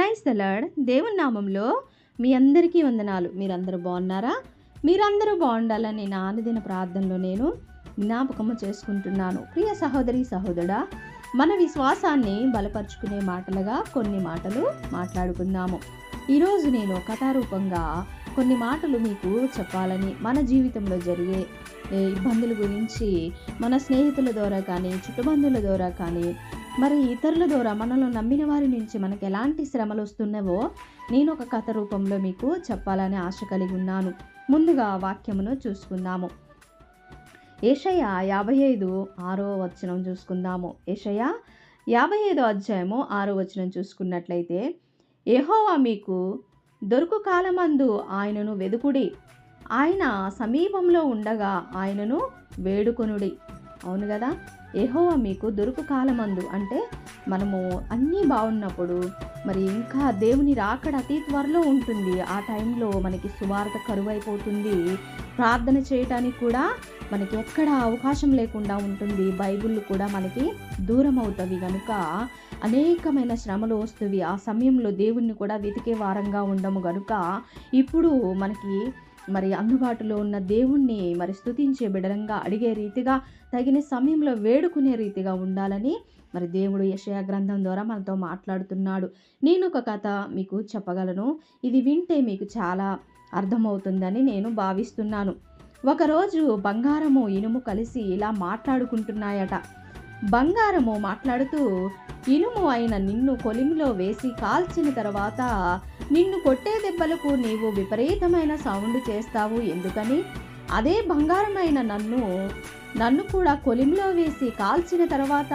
Praise the Lord దేవుని నామంలో మీ అందరికీ వందనాలు. మీరందరూ బాగున్నారా? మీరందరూ బాగుండాలని నా అనుదిన ప్రార్థనలో నేను జ్ఞాపకము చేసుకుంటున్నాను. ప్రియ సహోదరి సహోదరుడా మన విశ్వాసాన్ని బలపరుచుకునే మాటలుగా కొన్ని మాటలు మాట్లాడుకుందాము. ఈరోజు నేను కథారూపంగా కొన్ని మాటలు మీకు చెప్పాలని మన జీవితంలో జరిగే ఇబ్బందుల గురించి మన స్నేహితుల ద్వారా కానీ చుట్టుబంధువుల ద్వారా కానీ మరి ఇతరుల ద్వారా మనల్ని నమ్మిన వారి నుంచి మనకు ఎలాంటి శ్రమలు వస్తున్నావో నేను ఒక కథ రూపంలో మీకు చెప్పాలని ఆశ కలిగి ఉన్నాను. ముందుగా వాక్యమును చూసుకుందాము. ఏషయ యాభై ఐదు ఆరో వచనం చూసుకుందాము. ఏషయ యాభై ఐదో అధ్యాయము ఆరో వచనం చూసుకున్నట్లయితే ఏహోవా మీకు దొరుకు కాలమందు ఆయనను వెదుకుడి. ఆయన సమీపంలో ఉండగా ఆయనను వేడుకొనుడి. అవును కదా? యెహోవా మీకు దొరుకు కాలమందు. అంటే మనము అన్నీ బాగున్నప్పుడు మరి ఇంకా దేవుని రాకడ అతి త్వరలో ఉంటుంది. ఆ టైంలో మనకి సువార్త కరువైపోతుంది. ప్రార్థన చేయటానికి కూడా మనకి ఎక్కడ అవకాశం లేకుండా ఉంటుంది. బైబిల్ కూడా మనకి దూరం అవుతుంది కనుక అనేకమైన శ్రమలు వస్తుంది ఆ సమయంలో దేవుణ్ణి కూడా వెతికే వారంగా ఉండము కనుక ఇప్పుడు మనకి మరి అందుబాటులో ఉన్న దేవుణ్ణి మరి స్తుతించే బిడలంగా అడిగే రీతిగా తగిన సమయంలో వేడుకునే రీతిగా ఉండాలని మరి దేవుడు యశయ గ్రంథం ద్వారా మనతో మాట్లాడుతున్నాడు. నేను ఒక కథ మీకు చెప్పగలను. ఇది వింటే మీకు చాలా అర్థమవుతుందని నేను భావిస్తున్నాను. ఒకరోజు బంగారము ఇనుము కలిసి ఇలా మాట్లాడుకుంటున్నాయట. బంగారము మాట్లాడుతూ ఇనుము అయిన నిన్ను కొలిమిలో వేసి కాల్చిన తర్వాత నిన్ను కొట్టే దెబ్బలకు నీవు విపరీతమైన సౌండ్ చేస్తావు ఎందుకని? అదే బంగారమైన నన్ను నన్ను కూడా కొలిమిలో వేసి కాల్చిన తర్వాత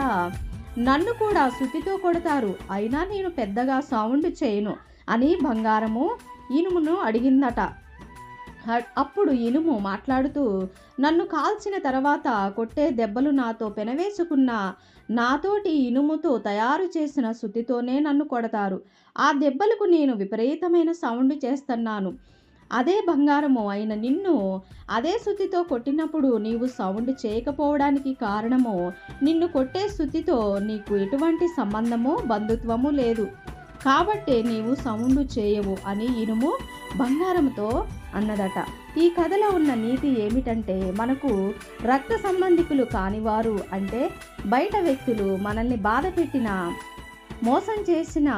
నన్ను కూడా శుతితో కొడతారు. అయినా నేను పెద్దగా సౌండ్ చేయను అని బంగారము ఇనుమును అడిగిందట. అప్పుడు ఇనుము మాట్లాడుతూ నన్ను కాల్చిన తర్వాత కొట్టే దెబ్బలు నాతో పెనవేసుకున్న నాతోటి ఇనుముతో తయారు చేసిన శుద్ధితోనే నన్ను కొడతారు. ఆ దెబ్బలకు నేను విపరీతమైన సౌండ్ చేస్తున్నాను. అదే బంగారము అయిన నిన్ను అదే శుద్ధితో కొట్టినప్పుడు నీవు సౌండ్ చేయకపోవడానికి కారణము నిన్ను కొట్టే శుద్ధితో నీకు ఎటువంటి సంబంధము బంధుత్వము లేదు. కాబట్టే నీవు సౌండ్ చేయవు అని ఇనుము బంగారంతో అన్నదట. ఈ కథలో ఉన్న నీతి ఏమిటంటే మనకు రక్త సంబంధికులు కానివారు అంటే బయట వ్యక్తులు మనల్ని బాధ పెట్టిన మోసం చేసిన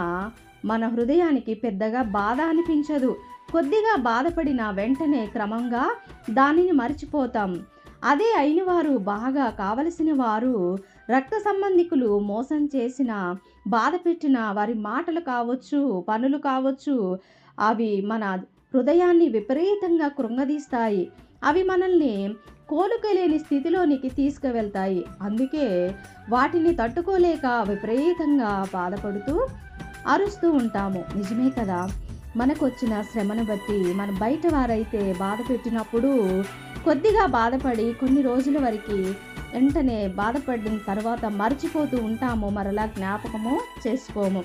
మన హృదయానికి పెద్దగా బాధ అనిపించదు. కొద్దిగా బాధపడిన వెంటనే క్రమంగా దానిని మర్చిపోతాం. అదే అయిన వారు బాగా కావలసిన వారు రక్త సంబంధికులు మోసం చేసిన బాధ పెట్టిన వారి మాటలు కావచ్చు పనులు కావచ్చు అవి మన హృదయాన్ని విపరీతంగా కృంగదీస్తాయి. అవి మనల్ని కోలుకోలేని స్థితిలోనికి తీసుకువెళ్తాయి. అందుకే వాటిని తట్టుకోలేక విపరీతంగా బాధపడుతూ అరుస్తూ ఉంటాము. నిజమే కదా? మనకు వచ్చిన శ్రమను బట్టి మన బయట వారైతే బాధ పెట్టినప్పుడు కొద్దిగా బాధపడి కొన్ని రోజుల వరకు వెంటనే బాధపడిన తర్వాత మర్చిపోతూ ఉంటాము. మరలా జ్ఞాపకము చేసుకోము.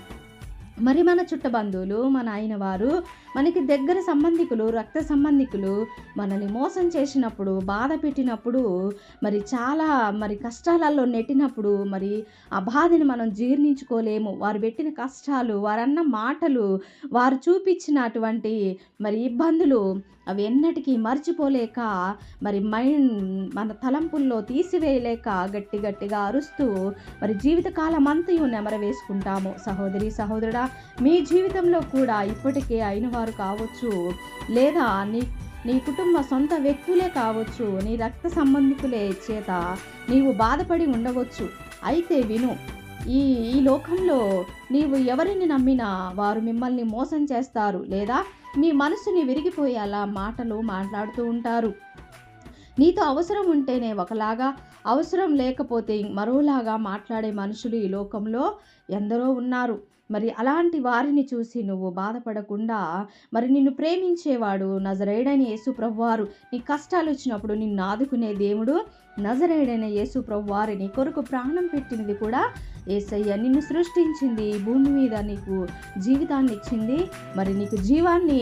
మరి మన చుట్టబంధువులు మన అయిన వారు మనకి దగ్గర సంబంధికులు రక్త సంబంధికులు మనల్ని మోసం చేసినప్పుడు బాధ పెట్టినప్పుడు మరి చాలా మరి కష్టాలలో నెట్టినప్పుడు మరి ఆ బాధని మనం జీర్ణించుకోలేము. వారు పెట్టిన కష్టాలు వారన్న మాటలు వారు చూపించినటువంటి మరి ఇబ్బందులు అవి ఎన్నటికీ మర్చిపోలేక మరి మైండ్ మన తలంపుల్లో తీసివేయలేక గట్టి గట్టిగా అరుస్తూ మరి జీవితకాలం అంతయు నెమరవేసుకుంటాము. సహోదరి సహోదరుడా మీ జీవితంలో కూడా ఇప్పటికే అయిన వారు కావచ్చు లేదా నీ నీ కుటుంబ సొంత వ్యక్తులే కావచ్చు నీ రక్త సంబంధికులే చేత నీవు బాధపడి ఉండవచ్చు. అయితే విను ఈ ఈ లోకంలో నీవు ఎవరిని నమ్మినా వారు మిమ్మల్ని మోసం చేస్తారు లేదా మీ మనసుని విరిగిపోయేలా మాటలు మాట్లాడుతూ ఉంటారు. నీతో అవసరం ఉంటేనే ఒకలాగా అవసరం లేకపోతే మరోలాగా మాట్లాడే మనుషులు ఈ లోకంలో ఎందరో ఉన్నారు. మరి అలాంటి వారిని చూసి నువ్వు బాధపడకుండా మరి నిన్ను ప్రేమించేవాడు నజరేడని యేసు ప్రభువారు. నీ కష్టాలు వచ్చినప్పుడు నిన్ను ఆదుకునే దేవుడు నజరేడైన యేసు ప్రభువారు. నీ కొరకు ప్రాణం పెట్టినది కూడా ఏసయ్య. నిన్ను సృష్టించింది భూమి మీద నీకు జీవితాన్ని ఇచ్చింది. మరి నీకు జీవాన్ని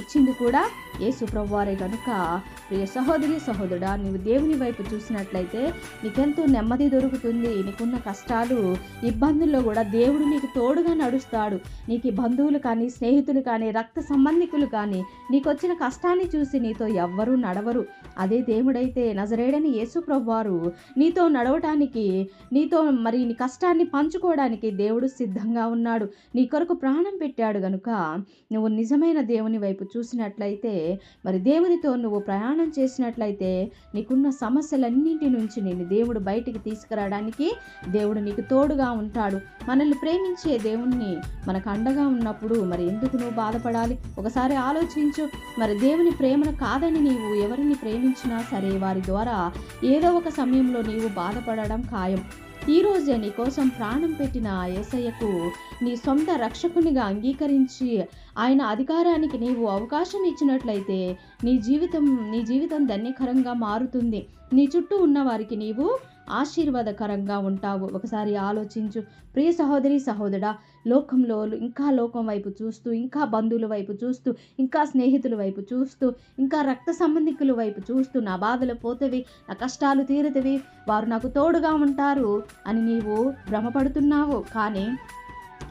ఇచ్చింది కూడా యేసు ప్రభువారే కనుక ప్రియ సహోదరి సహోదరుడా నీవు దేవుని వైపు చూసినట్లయితే నీకెంతో నెమ్మది దొరుకుతుంది. నీకున్న కష్టాలు ఇబ్బందుల్లో కూడా దేవుడు నీకు తోడుగా నడుస్తాడు. నీకు బంధువులు కానీ స్నేహితులు కానీ రక్త సంబంధికులు కానీ నీకు వచ్చిన కష్టాన్ని చూసి నీతో ఎవ్వరూ నడవరు. అదే దేవుడైతే నజరేడని యేసుప్రభువారు నీతో నడవటానికి నీతో మరి నీ కష్టాన్ని పంచుకోవడానికి దేవుడు సిద్ధంగా ఉన్నాడు. నీ కొరకు ప్రాణం పెట్టాడు గనుక నువ్వు నిజమైన దేవుని వైపు చూసినట్లయితే మరి దేవునితో నువ్వు ప్రయాణం చేసినట్లయితే నీకున్న సమస్యలన్నింటి నుంచి నేను దేవుడు బయటికి తీసుకురావడానికి దేవుడు నీకు తోడుగా ఉంటాడు. మనల్ని ప్రేమించే దేవుడు దేవుణ్ణి మనకు అండగా ఉన్నప్పుడు మరి ఎందుకు నువ్వు బాధపడాలి? ఒకసారి ఆలోచించు. మరి దేవుని ప్రేమను కాదని నీవు ఎవరిని ప్రేమించినా సరే వారి ద్వారా ఏదో ఒక సమయంలో నీవు బాధపడడం ఖాయం. ఈరోజే నీ కోసం ప్రాణం పెట్టిన ఏసయ్యకు యేసయ్యకు నీ సొంత రక్షకునిగా అంగీకరించి ఆయన అధికారానికి నీవు అవకాశం ఇచ్చినట్లయితే నీ జీవితం నీ జీవితం ధన్యకరంగా మారుతుంది. నీ చుట్టూ ఉన్న వారికి నీవు ఆశీర్వాదకరంగా ఉంటావు. ఒకసారి ఆలోచించు. ప్రియ సహోదరి సహోదరా లోకంలో ఇంకా లోకం వైపు చూస్తూ ఇంకా బంధువుల వైపు చూస్తూ ఇంకా స్నేహితుల వైపు చూస్తూ ఇంకా రక్త సంబంధికుల వైపు చూస్తూ నా బాధలు పోతవి నా కష్టాలు తీరుతవి వారు నాకు తోడుగా ఉంటారు అని నీవు భ్రమపడుతున్నావు. కానీ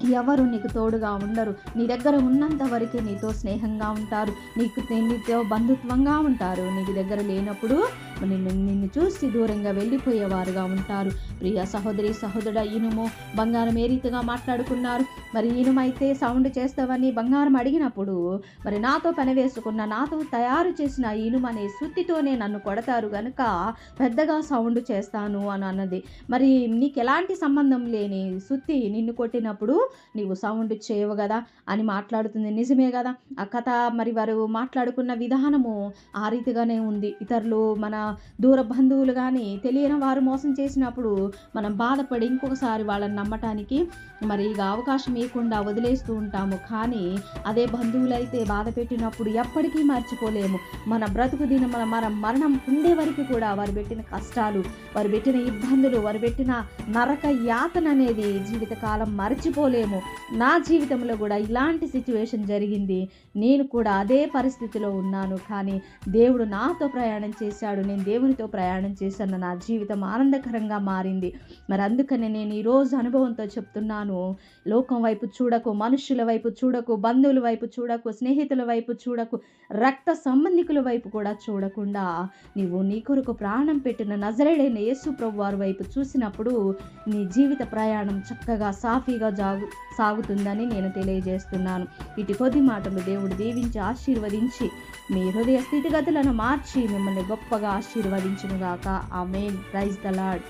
ఎవరు నీకు తోడుగా ఉండరు. నీ దగ్గర ఉన్నంత వరకే నీతో స్నేహంగా ఉంటారు. నీకు నీతో బంధుత్వంగా ఉంటారు. నీకు దగ్గర లేనప్పుడు నిన్ను నిన్ను చూసి దూరంగా వెళ్ళిపోయేవారుగా ఉంటారు. ప్రియ సహోదరి సహోదరుడ ఇనుము బంగారం ఏ రీతిగా మాట్లాడుకున్నారు? మరి ఇనుమైతే సౌండ్ చేస్తావని బంగారం అడిగినప్పుడు మరి నాతో పనివేసుకున్న నాతో తయారు చేసిన ఇనుము అనే సుత్తితోనే నన్ను కొడతారు కనుక పెద్దగా సౌండ్ చేస్తాను అని అన్నది. మరి నీకు ఎలాంటి సంబంధం లేని సుత్తి నిన్ను కొట్టినప్పుడు నీవు సౌండ్ చేయవు కదా అని మాట్లాడుతుంది. నిజమే కదా. ఆ కథ మరి వారు మాట్లాడుకున్న విధానము ఆ రీతిగానే ఉంది. ఇతరులు మన దూర బంధువులు కానీ తెలియని వారు మోసం చేసినప్పుడు మనం బాధపడి ఇంకొకసారి వాళ్ళని నమ్మటానికి మరి ఇక అవకాశం ఇవ్వకుండా వదిలేస్తూ ఉంటాము. కానీ అదే బంధువులైతే బాధ పెట్టినప్పుడు ఎప్పటికీ మర్చిపోలేము. మన బ్రతుకు దిన మన మన మరణం ఉండే వరకు కూడా వారు పెట్టిన కష్టాలు వారు పెట్టిన ఇబ్బందులు వారు పెట్టిన నరక యాతన అనేది జీవితకాలం మర్చిపోలేదు మర్చిపోలేము నా జీవితంలో కూడా ఇలాంటి సిచ్యువేషన్ జరిగింది. నేను కూడా అదే పరిస్థితిలో ఉన్నాను. కానీ దేవుడు నాతో ప్రయాణం చేశాడు. నేను దేవునితో ప్రయాణం చేశాను. నా జీవితం ఆనందకరంగా మారింది. మరి అందుకనే నేను ఈరోజు అనుభవంతో చెప్తున్నాను. లోకం వైపు చూడకు మనుషుల వైపు చూడకు బంధువుల వైపు చూడకు స్నేహితుల వైపు చూడకు రక్త సంబంధికుల వైపు కూడా చూడకుండా నీవు నీ కొరకు ప్రాణం పెట్టిన నజరేడైన యేసు ప్రభు వారి వైపు చూసినప్పుడు నీ జీవిత ప్రయాణం చక్కగా సాఫీగా జాగు సాగుతుందని నేను తెలియజేస్తున్నాను. ఇటు కొద్ది మాటలు దేవుడు దీవించి ఆశీర్వదించి మీ హృదయ స్థితిగతులను మార్చి మిమ్మల్ని గొప్పగా ఆశీర్వదించునుగాక. ఆమె ప్రైజ్ ద లాడ్